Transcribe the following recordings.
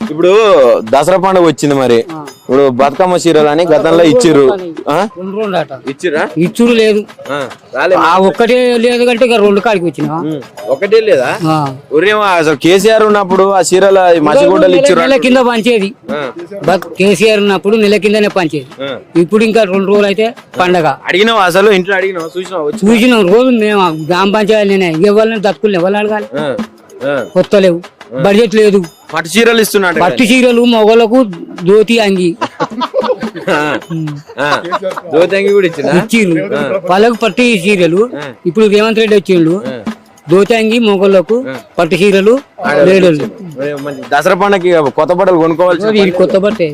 ఇప్పుడు దసరా పండుగ వచ్చింది మరి. ఇప్పుడు బతుకమ్మ చీరలు అని గతంలో ఇచ్చిర్రు. ఇచ్చుడు లేదు. ఆ, ఒక్కటే లేదు కంటే ఇక రెండు కాడికి వచ్చిన ఒకటే లేదా? ఉరేమో అసలు కేసీఆర్ ఉన్నప్పుడు ఆ చీరల మసిగుడ్డలు ఇచ్చిర్రు? నెల కింద పంచేది. కేసీఆర్ ఉన్నప్పుడు నెల కిందనే పంచేది. ఇప్పుడు ఇంకా రెండు రోజులు అయితే పండగ. అడిగినావా అసలు? ఇంట్లో అడిగినావా? చూసిన. రోజు మేము గ్రామ పంచాయతీ నేనే ఎవరిని దక్కులు ఎవరిని అడగాలి. కొత్త లేవు బడ్జెట్ లేదు. పట్టు చీరలు ఇస్తున్నాడు పట్టు చీరలు మొగలకు ధోతి అంగి. దోతంగి కూడా ఇచ్చిన ఇచ్చిర్రు వాళ్ళకు పట్టు చీరలు. ఇప్పుడు రేవంత్ రెడ్డి వచ్చిండు. ధోతి అంగి మొగలకు పట్టు చీరలు లేడలు దసరా పండుగకి కొత్త బట్టలు కొనుక్కోవాల్సి ఇది కొత్త బట్టే.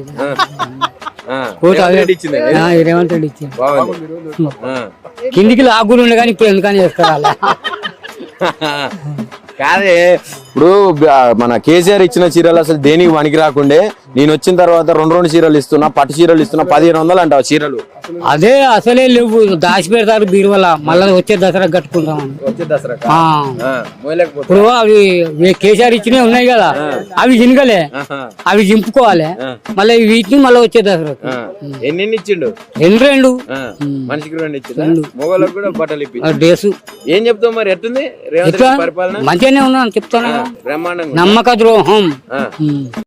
రేవంత్ రెడ్డి ఆ. కిందికి లాగులు ఉండే కానీ ఇప్పుడు ఎందుకని చేస్తారు కాదే. ఇప్పుడు మన కేసీఆర్ ఇచ్చిన చీరలు అసలు దేనికి పనికి రాకుండే? నేను వచ్చిన తర్వాత రెండు రెండు చీరలు ఇస్తున్నా పట్టు చీరలు ఇస్తున్నా పదిహేను వందలు అంటావు చీరలు. అదే అసలే లేవు. దాచి పెడతారు బీరువల. మళ్ళీ వచ్చే దసరా కట్టుకుంటామని వచ్చే దసరా ఇప్పుడు అవి కేసీఆర్ ఇచ్చినవి ఉన్నాయి కదా అవి జినగలే అవి జింపుకోవాలి మళ్ళీ వీటిని మళ్ళీ వచ్చే దసరా ఎన్ని ఎన్ని ఇచ్చిండు? రెండు? రెండు మనిషికి రెండు ఇచ్చిండు కూడా బట్టలు డ్రెస్ ఏం చెప్తావు మరి? ఎట్టుంది? రేవంత్ రెడ్డి పరిపాలన? మంచిగానే ఉన్నాను చెప్తాను. బ్రహ్మాండంగా నమ్మక ద్రోహం.